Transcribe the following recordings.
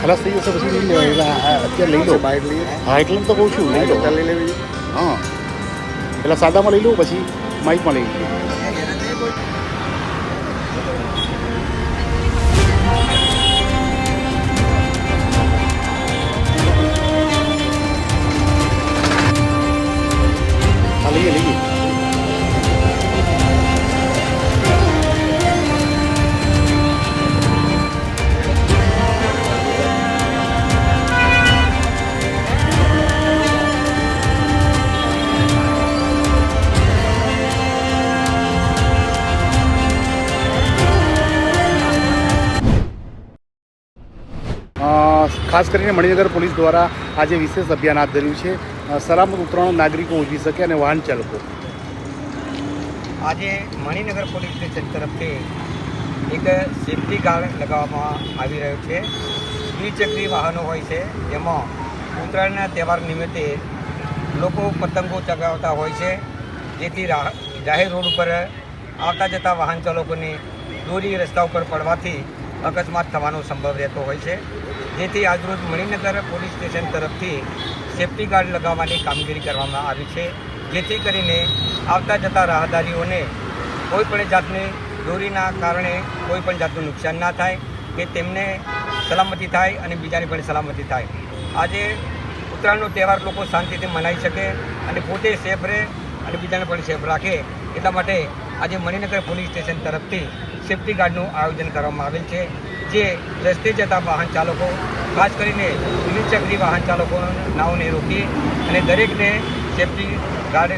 ખલાસ થઈ જશે પછી લઈ લેવાય અત્યારે લઈ લો. બાઇક લઈએ હા એટલે તો કહું છું લઈ લો. લઈ લેવી હા. પેલા સાદામાં લઈ લો પછી માઇકમાં લઈ લઉં ખાસ કરીને મણિનગર પોલીસ દ્વારા આજે વિશેષ અભિયાન હાથ ધર્યું છે. સલામત ઉત્તરાયણ નાગરિકો ઉજવી શકે અને વાહન ચાલકો. આજે મણિનગર પોલીસ સ્ટેશન તરફથી એક સેફ્ટી ગાર્ડ લગાવવામાં આવી રહ્યો છે. દ્વિચક્રી વાહનો હોય છે, જેમાં ઉત્તરાયણના તહેવાર નિમિત્તે લોકો પતંગો ચગાવતા હોય છે. જેથી જાહેર રોડ ઉપર આવતા જતા વાહન ચાલકોની દોરી રસ્તા ઉપર પડવાથી અકસ્માત થવાનો સંભવ રહેતો હોય છે. જેથી આજરોજ મણિનગર પોલીસ સ્ટેશન તરફથી સેફટી ગાર્ડ લગાવવાની કામગીરી કરવામાં આવી છે, જેથી કરીને આવતા જતા રાહદારીઓને કોઈપણ જાતની દોરીના કારણે કોઈ પણ જાતનું નુકસાન ના થાય, કે તેમને સલામતી થાય અને બીજાની પણ સલામતી થાય. આજે ઉત્તરાયણનો તહેવાર લોકો શાંતિથી મનાવી શકે અને પોતે સેફ રહે અને બીજાને પણ સેફ રાખે. એટલા માટે આજે મણિનગર પોલીસ સ્ટેશન તરફથી સેફ્ટી ગાર્ડનું આયોજન કરવામાં આવેલ છે, જે રસ્તે જતા વાહન ચાલકો, ખાસ કરીને દ્વિચક્રી વાહન ચાલકો નાવને રોકી અને દરેકને સેફ્ટી ગાર્ડ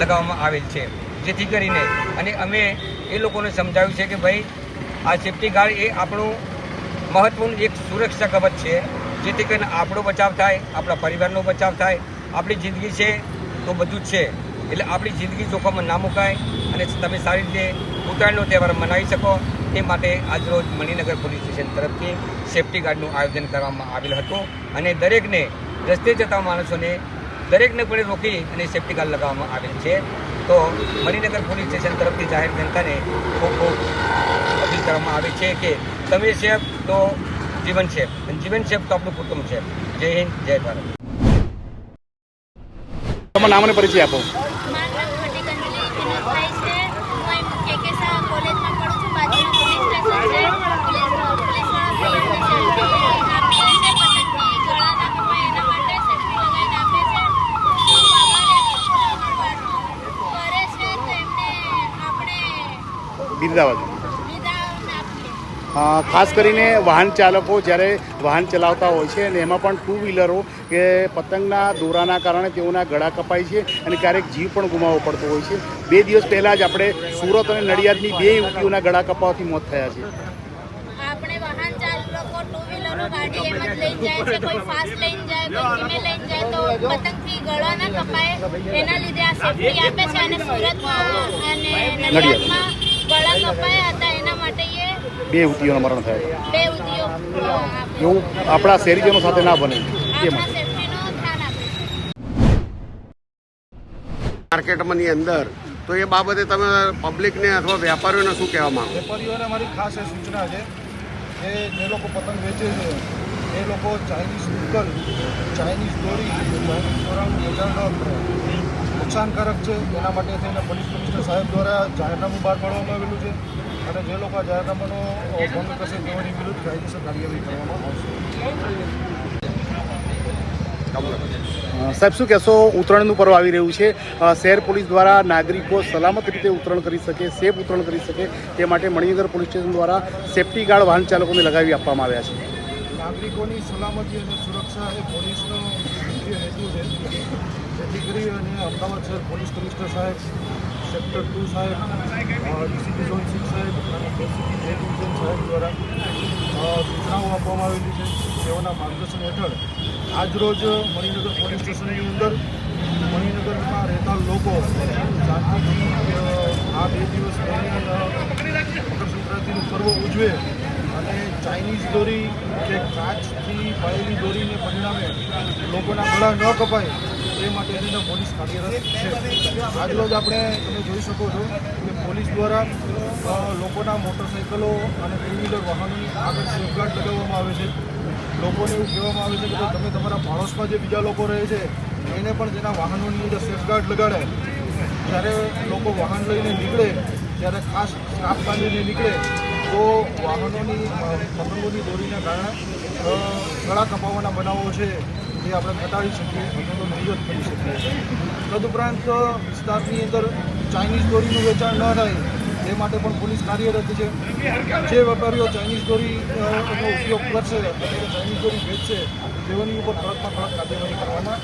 લગાવવામાં આવેલ છે. જેથી કરીને, અને અમે એ લોકોને સમજાવ્યું છે કે ભાઈ, આ સેફ્ટી ગાર્ડ એ આપણું મહત્વનું એક સુરક્ષા કવચ છે, જેથી કરીને આપણો બચાવ થાય, આપણા પરિવારનો બચાવ થાય, આપણી જિંદગી છે તો બધું જ છે. એટલે આપણી જિંદગી જોખમમાં ના મુકાય અને તમે સારી રીતે ઉત્તરાયણનો તહેવાર મનાવી શકો તે માટે આજરોજ મણિનગર પોલીસ સ્ટેશન તરફથી સેફ્ટી ગાર્ડનું આયોજન કરવામાં આવેલ હતું અને દરેકને રસ્તે જતા માણસોને દરેકને પણ રોકી અને સેફ્ટી ગાર્ડ લગાવવામાં આવેલ છે. તો મણિનગર પોલીસ સ્ટેશન તરફથી જાહેર જનતાને ખૂબ ખૂબ અપીલ કરવામાં આવે છે કે તમે સેફ તો જીવન સેફ અને જીવન સેફ તો આપણું કુટુંબ છે. જય હિન્દ, જય ભારત. તમારું નામ અને પરિચય આપો મારું નામ ખોટી કંજલી વિનોદભાઈ છે હું અહીં કેકે શાહ કોલેજમાં પડું છું બાજુમાં પોલીસ સ્ટેશન છે પોલીસ પોલીસવાળા ભાઈ અમને સેફટી આપીએ છે પતંગની ગળા ના કપાય એના માટે સેફટી લગાવીને આપે છે ખૂબ આભાર કરે છે તો એમને આપણે બિરદાવા જોઈએ વિદાય આપીએ અ, ખાસ કરીને વાહન ચાલકો જ્યારે વાહન ચલાવતા હોય છે અને એમાં પણ ટુ વ્હીલરો કે પતંગના દોરાના કારણે તેઓના ગળા કપાય છે અને ક્યારેક જીવ પણ ગુમાવવો પડતો હોય છે. બે દિવસ પહેલાં જ આપણે સુરત અને નડિયાદની બે યુવતીઓના ગળા કપાવાથી મોત થયા છે. આપણે વાહન ચાલકો ટુ વ્હીલરો ગાડી એમ જ લઈને જાય છે. કોઈ ફાસ્ટ લઈને જાય કોઈ ધીમે લઈને જાય તો પતંગથી ગળા ના કપાય. એના લીધે આ સેફટી આપે છે અને સુરતમાં અને નડિયાદમાં ગળા કપાયા હતા એના માટે એ બે યુવતીઓના મરણ થયા બે ઉદ્યોગ એવું આપણા શહેરીજનો સાથે ના બને. એ માટે માર્કેટમાંની અંદર તો એ બાબતે તમે પબ્લિકને અથવા વેપારીઓને શું કહેવા માંગો? વેપારીઓને મારી ખાસ એ સૂચના છે કે જે લોકો પતંગ વેચે છે એ લોકો ચાઇનીઝ ઉત્કલ ચાઇનીઝ દોરી ચાઇનીઝ દોરાનું બજાર ન કરે. નુકસાનકારક છે. એના માટે થઈને પોલીસ કમિશનર સાહેબ દ્વારા જાહેરનામું બહાર પાડવામાં આવેલું છે અને જે લોકો આ જાહેરનામાનો ભંગ કરશે તેઓની વિરુદ્ધ કાયદેસર કાર્યવાહી કરવામાં આવશે. સાહેબ શું કહેશો? ઉત્તરાયણનું પર્વ આવી રહ્યું છે. શહેર પોલીસ દ્વારા નાગરિકો સલામત રીતે ઉત્તરાયણ કરી શકે સેફ ઉત્તરાયણ કરી શકે તે માટે મણિનગર પોલીસ સ્ટેશન દ્વારા સેફટી ગાર્ડ વાહન ચાલકોને લગાવી આપવામાં આવ્યા છે. નાગરિકોની સલામતી અને સુરક્ષા એ પોલીસનો મુખ્ય હેતુ છે. કરી અને અમદાવાદ શહેર પોલીસ કમિશનર સાહેબ, સેક્ટર ટુ સાહેબ ડીસીપી ઝોન સિક્સ સાહેબ અને ડીસીપી જે ડિવિઝન સાહેબ દ્વારા સૂચનાઓ આપવામાં આવેલી છે. તેઓના માર્ગદર્શન હેઠળ આજરોજ મણિનગર પોલીસ સ્ટેશનની અંદર મણિનગરમાં રહેતા લોકો શાંતિથી આ બે દિવસ દરમિયાન મકર સંક્રાંતિનું પર્વ ઉજવે અને ચાઇનીઝ દોરી કે કાચથી પાયેલી દોરીને પરિણામે લોકોના ગળા ન કપાય તે માટે થઈને પોલીસ કાર્યરત છે. આજરોજ આપણે તમે જોઈ શકો છો કે પોલીસ દ્વારા લોકોના મોટરસાઇકલો અને ટુ વ્હીલર વાહનોની આગળ સેફગાર્ડ લગાવવામાં આવે છે. લોકોને એવું કહેવામાં આવે છે કે તમે તમારા પાડોશમાં જે બીજા લોકો રહે છે, એને પણ તેના વાહનોની અંદર સેફગાર્ડ લગાડે. જ્યારે લોકો વાહન લઈને નીકળે, ત્યારે ખાસ સ્ટાફ બાંધીને નીકળે તો વાહનોની પતંગોની દોરીના કારણે ગળા કપાવવાના બનાવો છે એ આપણે ઘટાડી શકીએ અથવા તો નિયત કરી શકીએ તદુપરાંત વિસ્તારની અંદર ચાઇનીઝ દોરીનું વેચાણ ન થાય એ માટે પણ પોલીસ કાર્યરત છે. જે વેપારીઓ ચાઇનીઝ દોરી અ, ઉપયોગ કરશે ચાઇનીઝ દોરી વેચશે તેઓની ઉપર કડકમાં કડક કાર્યવાહી કરવામાં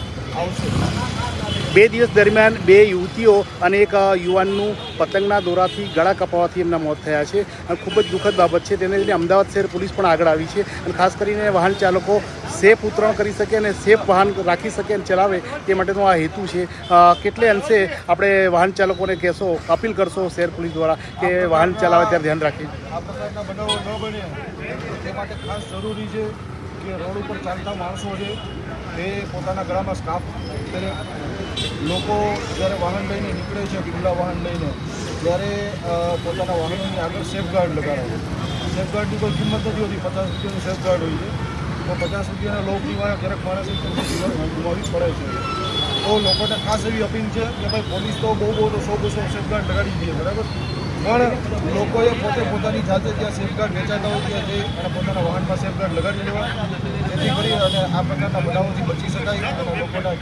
બે દિવસ દરમિયાન બે યુવતીઓ અને એક યુવાનનું પતંગના દોરાથી ગળા કપાવાથી એમના મોત થયા છે. અને ખૂબ જ દુઃખદ બાબત છે. તેને લઈને અમદાવાદ શહેર પોલીસ પણ આગળ આવી છે. અને ખાસ કરીને વાહન ચાલકો સેફ ઉતરણ કરી શકે અને સેફ વાહન રાખી શકે અને ચલાવે તે માટેનો આ હેતુ છે. કેટલે અંશે આપણે વાહન ચાલકોને કહેશો, અપીલ કરશો શહેર પોલીસ દ્વારા કે વાહન ચલાવે ત્યારે ધ્યાન રાખીએ આ પ્રકારના બનાવો ન બને તે માટે ખાસ જરૂરી છે કે રોડ ઉપર ચાલતા માણસો છે તે પોતાના ગળામાં સ્કાફ પહેરે લોકો જ્યારે વાહન લઈને નીકળે છે ખુલ્લા વાહન લઈને, ત્યારે પોતાના વાહનોની આગળ સેફગાર્ડ લગાડે સેફગાર્ડની કોઈ કિંમત નથી હોતી, પચાસ રૂપિયાનું સેફગાર્ડ હોય છે. તો પચાસ રૂપિયાના લોભની વાળા ક્યારેક માણસે જીવન ગુમાવી પડે છે. તો લોકોને ખાસ એવી અપીલ છે કે ભાઈ, પોલીસ તો બહુ બહુ તો સો બસો સેફગાર્ડ લગાડી દઈએ બરાબર? પણ લોકોએ પોતે પોતાની જાતે ત્યાં સેફગાર્ડ વેચાતા હોય ત્યાં જઈ અને પોતાના વાહનમાં સેફગાર્ડ લગાડી લેવા જેથી કરી અને આ પ્રકારના બનાવોથી બચી શકાય અને લોકોના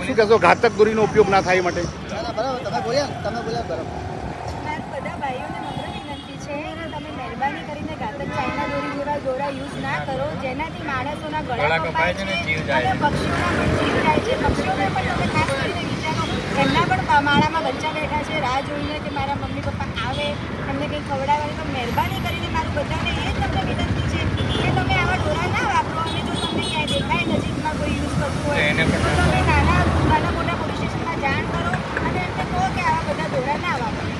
શું કહેશો ઘાતક દોરીનો ઉપયોગ ના થાય માટે? મારા બધા ભાઈઓને નમ્ર વિનંતી તમે મહેરબાની કરીને ઘાતક ચાઇના દોરી જેવા દોરા યુઝ ના કરો જેનાથી માણસોના ગળા કપાય છે છે ને જીવ જાય અને પક્ષીઓના પણ જીવ જાય છે. પક્ષીઓને પણ તમે વિચારો એમના પણ માળામાં બચ્ચા બેઠા છે રાહ જોઈને કે મારા મમ્મી પપ્પા આવે એમને કંઈ ખવડાવવાની તો મહેરબાની કરીને મારું બધાને એ જ તમને વિનંતી છે કે તમે આવા ડોરા ના વાપરો અને જો તમને ક્યાંય દેખાય નજીકમાં કોઈ યુઝ કરતું હોય તો તમે નાના નાના મોટા પોલીસ સ્ટેશનમાં જાણ કરો અને એમને કહો કે આવા બધા ડોરા ના વાપરો.